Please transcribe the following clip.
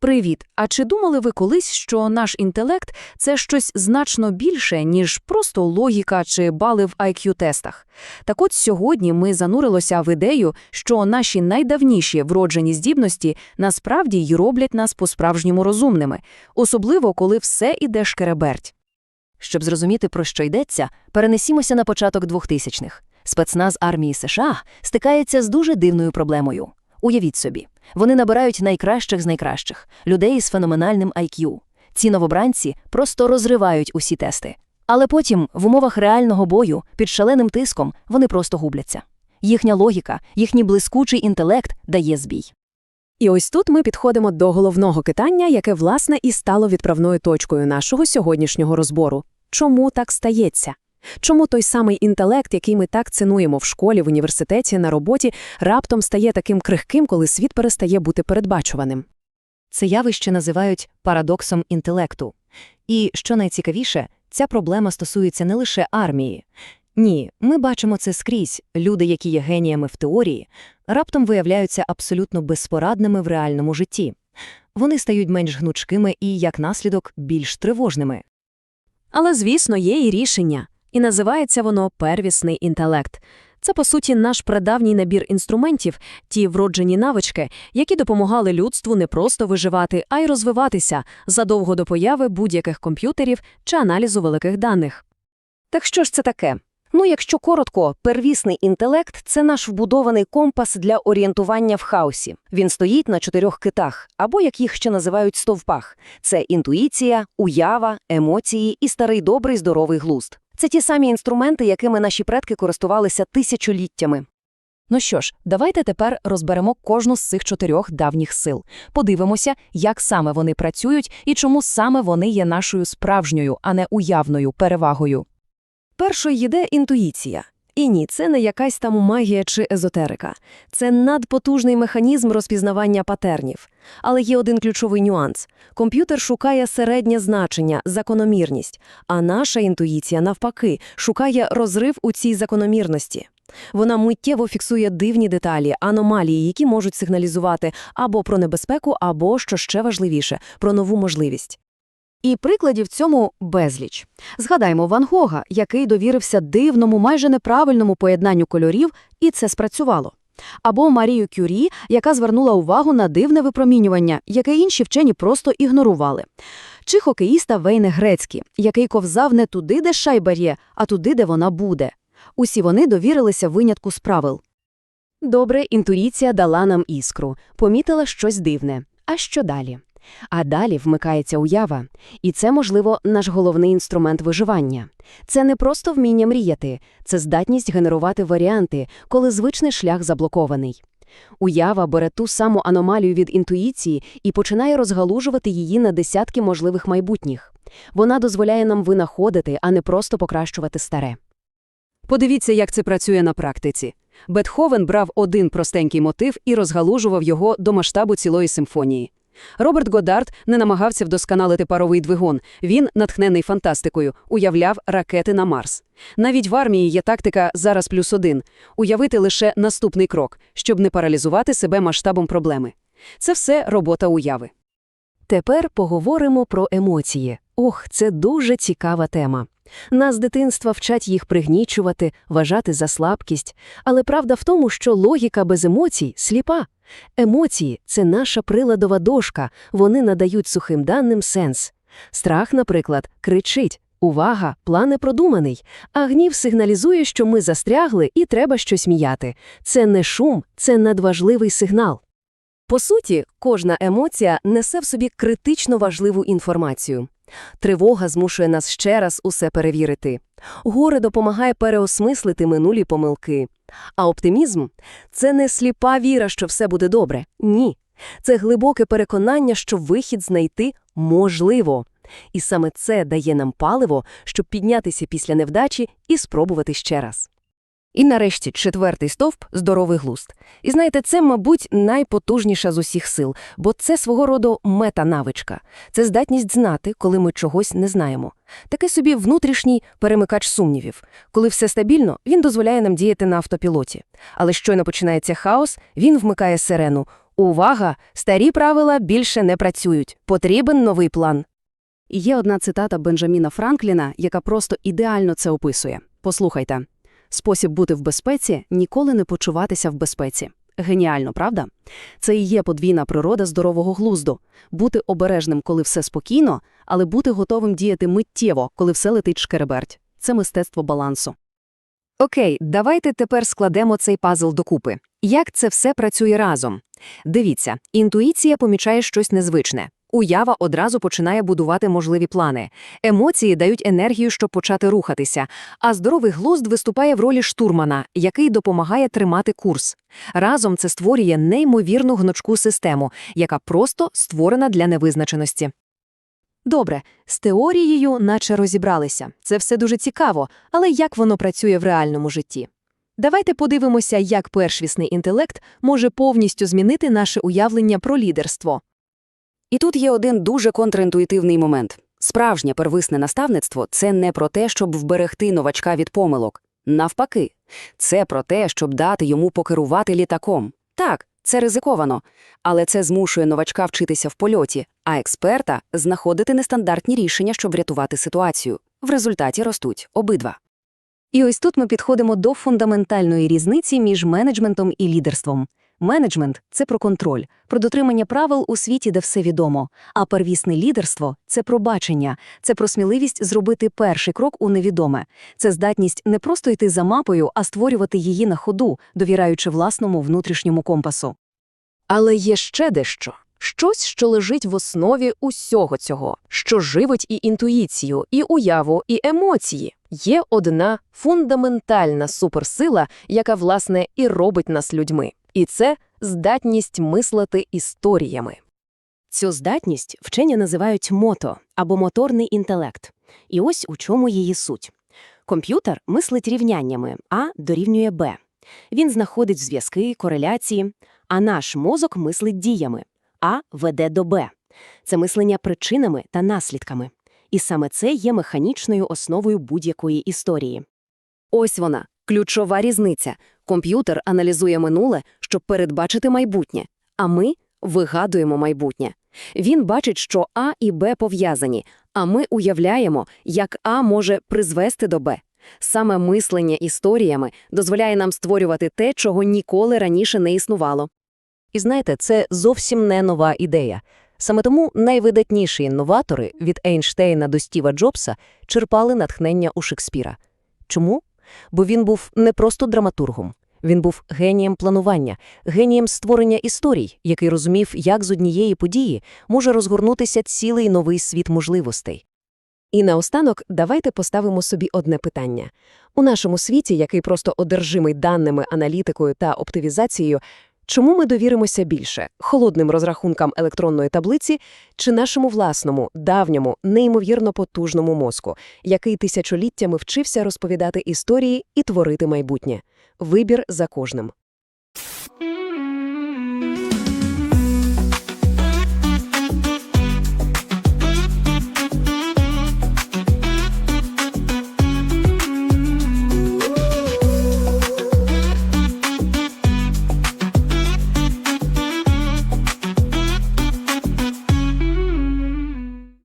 Привіт! А чи думали ви колись, що наш інтелект – це щось значно більше, ніж просто логіка чи бали в IQ-тестах? Так от сьогодні ми занурилися в ідею, що наші найдавніші вроджені здібності насправді й роблять нас по-справжньому розумними, особливо коли все іде шкереберть. Щоб зрозуміти, про що йдеться, перенесімося на початок 2000-х. Спецназ армії США стикається з дуже дивною проблемою. Уявіть собі, вони набирають найкращих з найкращих людей з феноменальним IQ. Ці новобранці просто розривають усі тести. Але потім, в умовах реального бою, під шаленим тиском, вони просто губляться. Їхня логіка, їхній блискучий інтелект дає збій. І ось тут ми підходимо до головного питання, яке, власне, і стало відправною точкою нашого сьогоднішнього розбору. Чому так стається? Чому той самий інтелект, який ми так цінуємо в школі, в університеті, на роботі, раптом стає таким крихким, коли світ перестає бути передбачуваним? Це явище називають парадоксом інтелекту. І, що найцікавіше, ця проблема стосується не лише армії. Ні, ми бачимо це скрізь. Люди, які є геніями в теорії, раптом виявляються абсолютно безпорадними в реальному житті. Вони стають менш гнучкими і, як наслідок, більш тривожними. Але, звісно, є і рішення. І називається воно первісний інтелект. Це, по суті, наш прадавній набір інструментів, ті вроджені навички, які допомагали людству не просто виживати, а й розвиватися задовго до появи будь-яких комп'ютерів чи аналізу великих даних. Так що ж це таке? Ну, якщо коротко, первісний інтелект це наш вбудований компас для орієнтування в хаосі. Він стоїть на чотирьох китах, або як їх ще називають стовпах: це інтуїція, уява, емоції і старий добрий здоровий глузд. Це ті самі інструменти, якими наші предки користувалися тисячоліттями. Ну що ж, давайте тепер розберемо кожну з цих чотирьох давніх сил. Подивимося, як саме вони працюють і чому саме вони є нашою справжньою, а не уявною перевагою. Першою йде інтуїція. І ні, це не якась там магія чи езотерика. Це надпотужний механізм розпізнавання патернів. Але є один ключовий нюанс. Комп'ютер шукає середнє значення, закономірність, а наша інтуїція, навпаки, шукає розрив у цій закономірності. Вона миттєво фіксує дивні деталі, аномалії, які можуть сигналізувати або про небезпеку, або, що ще важливіше, про нову можливість. І прикладів цьому безліч. Згадаймо Ван Гога, який довірився дивному, майже неправильному поєднанню кольорів, і це спрацювало. Або Марію Кюрі, яка звернула увагу на дивне випромінювання, яке інші вчені просто ігнорували. Чи хокеїста Вейне Грецькі, який ковзав не туди, де шайба є, а туди, де вона буде. Усі вони довірилися винятку з правил. Добре, інтуїція дала нам іскру, помітила щось дивне. А що далі? А далі вмикається уява. І це, можливо, наш головний інструмент виживання. Це не просто вміння мріяти, це здатність генерувати варіанти, коли звичний шлях заблокований. Уява бере ту саму аномалію від інтуїції і починає розгалужувати її на десятки можливих майбутніх. Вона дозволяє нам винаходити, а не просто покращувати старе. Подивіться, як це працює на практиці. Бетховен брав один простенький мотив і розгалужував його до масштабу цілої симфонії. Роберт Годард не намагався вдосконалити паровий двигун. Він, натхнений фантастикою, уявляв ракети на Марс. Навіть в армії є тактика зараз плюс один уявити лише наступний крок, щоб не паралізувати себе масштабом проблеми. Це все робота уяви. Тепер поговоримо про емоції. Ох, це дуже цікава тема. Нас з дитинства вчать їх пригнічувати, вважати за слабкість, але правда в тому, що логіка без емоцій сліпа. Емоції це наша приладова дошка, вони надають сухим даним сенс. Страх, наприклад, кричить Увага, план не продуманий, а гнів сигналізує, що ми застрягли і треба щось міяти. Це не шум, це надважливий сигнал. По суті, кожна емоція несе в собі критично важливу інформацію. Тривога змушує нас ще раз усе перевірити. Горе допомагає переосмислити минулі помилки. А оптимізм це не сліпа віра, що все буде добре. Ні. Це глибоке переконання, що вихід знайти можливо. І саме це дає нам паливо, щоб піднятися після невдачі і спробувати ще раз. І нарешті четвертий стовп здоровий глузд. І знаєте, це, мабуть, найпотужніша з усіх сил, бо це свого роду мета-навичка. Це здатність знати, коли ми чогось не знаємо. Такий собі внутрішній перемикач сумнівів. Коли все стабільно, він дозволяє нам діяти на автопілоті. Але щойно починається хаос, він вмикає сирену. Увага! Старі правила більше не працюють. Потрібен новий план. І Є одна цитата Бенджаміна Франкліна, яка просто ідеально це описує. Послухайте. «Спосіб бути в безпеці – ніколи не почуватися в безпеці». Геніально, правда? Це і є подвійна природа здорового глузду. Бути обережним, коли все спокійно, але бути готовим діяти миттєво, коли все летить шкереберть. Це мистецтво балансу. Окей, давайте тепер складемо цей пазл докупи. Як це все працює разом? Дивіться, інтуїція помічає щось незвичне. Уява одразу починає будувати можливі плани. Емоції дають енергію, щоб почати рухатися, а здоровий глузд виступає в ролі штурмана, який допомагає тримати курс. Разом це створює неймовірну гнучку систему, яка просто створена для невизначеності. Добре, з теорією наче розібралися. Це все дуже цікаво, але як воно працює в реальному житті? Давайте подивимося, як першвісний інтелект може повністю змінити наше уявлення про лідерство. І тут є один дуже контрінтуїтивний момент. Справжнє первисне наставництво – це не про те, щоб вберегти новачка від помилок. Навпаки, це про те, щоб дати йому покерувати літаком. Так, це ризиковано, але це змушує новачка вчитися в польоті, а експерта – знаходити нестандартні рішення, щоб врятувати ситуацію. В результаті ростуть обидва. І ось тут ми підходимо до фундаментальної різниці між менеджментом і лідерством. Менеджмент – це про контроль, про дотримання правил у світі, де все відомо. А первісне лідерство – це про бачення, це про сміливість зробити перший крок у невідоме. Це здатність не просто йти за мапою, а створювати її на ходу, довіряючи власному внутрішньому компасу. Але є ще дещо. Щось, що лежить в основі усього цього, що живить і інтуїцію, і уяву, і емоції. Є одна фундаментальна суперсила, яка, власне, і робить нас людьми. І це здатність мислити історіями. Цю здатність вчені називають мото або моторний інтелект. І ось у чому її суть. Комп'ютер мислить рівняннями А дорівнює Б. Він знаходить зв'язки, кореляції, а наш мозок мислить діями А веде до Б. Це мислення причинами та наслідками. І саме це є механічною основою будь-якої історії. Ось вона, ключова різниця. Комп'ютер аналізує минуле, щоб передбачити майбутнє, а ми вигадуємо майбутнє. Він бачить, що А і Б пов'язані, а ми уявляємо, як А може призвести до Б. Саме мислення історіями дозволяє нам створювати те, чого ніколи раніше не існувало. І знаєте, це зовсім не нова ідея. Саме тому найвидатніші інноватори від Ейнштейна до Стіва Джобса черпали натхнення у Шекспіра. Чому? Бо він був не просто драматургом. Він був генієм планування, генієм створення історій, який розумів, як з однієї події може розгорнутися цілий новий світ можливостей. І наостанок давайте поставимо собі одне питання. У нашому світі, який просто одержимий даними, аналітикою та оптимізацією, чому ми довіримося більше – холодним розрахункам електронної таблиці чи нашому власному, давньому, неймовірно потужному мозку, який тисячоліттями вчився розповідати історії і творити майбутнє? Вибір за кожним.